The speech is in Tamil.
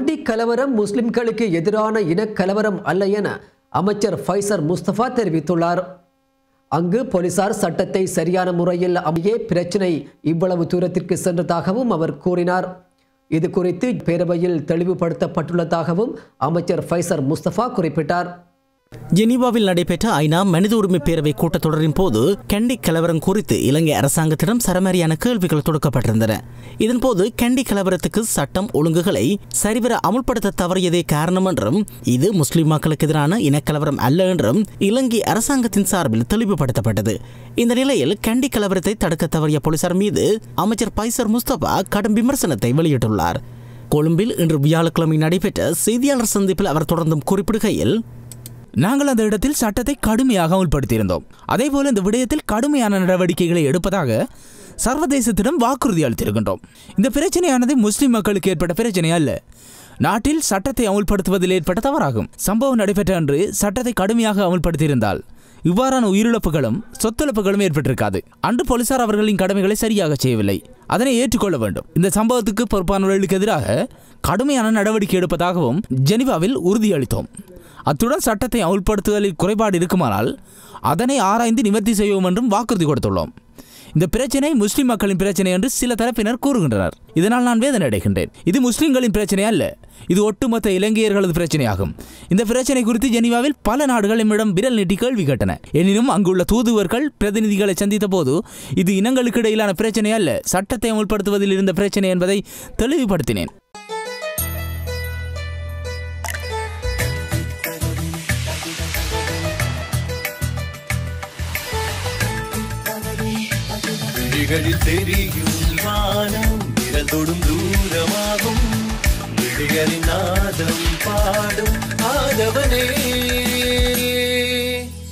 கண்டி கலவரம் முஸ்லிம்களுக்கு எதிரான இனக்கலவரம் அல்ல என அமைச்சர் ஃபைசர் முஸ்தபா தெரிவித்துள்ளார். அங்கு போலீசார் சட்டத்தை சரியான முறையில் அமையே பிரச்சினை இவ்வளவு தூரத்திற்கு சென்றதாகவும் அவர் கூறினார். இது குறித்து பேரவையில் தெளிவுபடுத்தப்பட்டுள்ளதாகவும் அமைச்சர் ஃபைசர் முஸ்தபா குறிப்பிட்டார். ஜெனீவாவில் நடைபெற்ற ஐநா மனித உரிமை பேரவை கூட்டத்தொடரின் போது கண்டி கலவரம் குறித்து இலங்கை அரசாங்கத்திடம் சரமாரியான கேள்விகள் தொடுக்கப்பட்டிருந்தன. இதன்போது கண்டி கலவரத்துக்கு சட்டம் ஒழுங்குகளை சரிவர அமுல்படுத்த தவறியதே காரணம் என்றும் இது முஸ்லிம் மக்களுக்கு எதிரான இனக்கலவரம் அல்ல என்றும் இலங்கை அரசாங்கத்தின் சார்பில் தெளிவுபடுத்தப்பட்டது. இந்த நிலையில் கண்டி கலவரத்தை தடுக்க தவறிய போலீசார் மீது அமைச்சர் பைசர் முஸ்தபா கடும் விமர்சனத்தை வெளியிட்டுள்ளார். கொழும்பில் இன்று வியாழக்கிழமை நடைபெற்ற செய்தியாளர் சந்திப்பில் அவர் தொடர்ந்தும் குறிப்பிடுகையில் நாங்கள் அந்த இடத்தில் சட்டத்தை கடுமையாக அமுல்படுத்தியிருந்தோம். அதேபோல இந்த விடயத்தில் கடுமையான நடவடிக்கைகளை எடுப்பதாக சர்வதேசத்திடம் வாக்குறுதி அளித்திருக்கின்றோம். இந்த பிரச்சனையானது முஸ்லிம் மக்களுக்கு ஏற்பட்ட பிரச்சனை அல்ல. நாட்டில் சட்டத்தை அமுல்படுத்துவதில் ஏற்பட்ட தவறாகும். சம்பவம் நடைபெற்ற அன்று சட்டத்தை கடுமையாக அமுல்படுத்தியிருந்தால் இவ்வாறான உயிரிழப்புகளும் சொத்துழப்புகளும் ஏற்பட்டிருக்காது. அன்று போலீசார் அவர்களின் கடமைகளை சரியாக செய்யவில்லை. அதனை ஏற்றுக்கொள்ள வேண்டும். இந்த சம்பவத்துக்கு பொறுப்பானவர்களுக்கு எதிராக கடுமையான நடவடிக்கை எடுப்பதாகவும் ஜெனிவாவில் உறுதியளித்தோம். அத்துடன் சட்டத்தை அமுல்படுத்துதலில் குறைபாடு இருக்குமானால் அதனை ஆராய்ந்து நிவர்த்தி செய்வோம் என்றும் வாக்குறுதி கொடுத்துள்ளோம். இந்த பிரச்சனை முஸ்லிம் மக்களின் பிரச்சனை என்று சில தரப்பினர் கூறுகின்றனர். இதனால் நான் வேதனை அடைகின்றேன். இது முஸ்லிம்களின் பிரச்சனை அல்ல. இது ஒட்டுமொத்த இலங்கையர்களது பிரச்சனையாகும். இந்த பிரச்சனை குறித்து ஜெனீவாவில் பல நாடுகள் நம்மிடம் விரல் நீட்டி கேள்வி கேட்டன. எனினும் அங்குள்ள தூதுவர்கள் பிரதிநிதிகளை சந்தித்த போது இது இனங்களுக்கு இடையிலான பிரச்சனை அல்ல. சட்டத்தை அமுல்படுத்துவதில் இருந்த பிரச்சனை என்பதை தெளிவுபடுத்தினேன். விழிகளில் தெரியும் வானம் விரல் தூரமாகும். விழிகளின் நாதம் பாடும் ஆதவனே.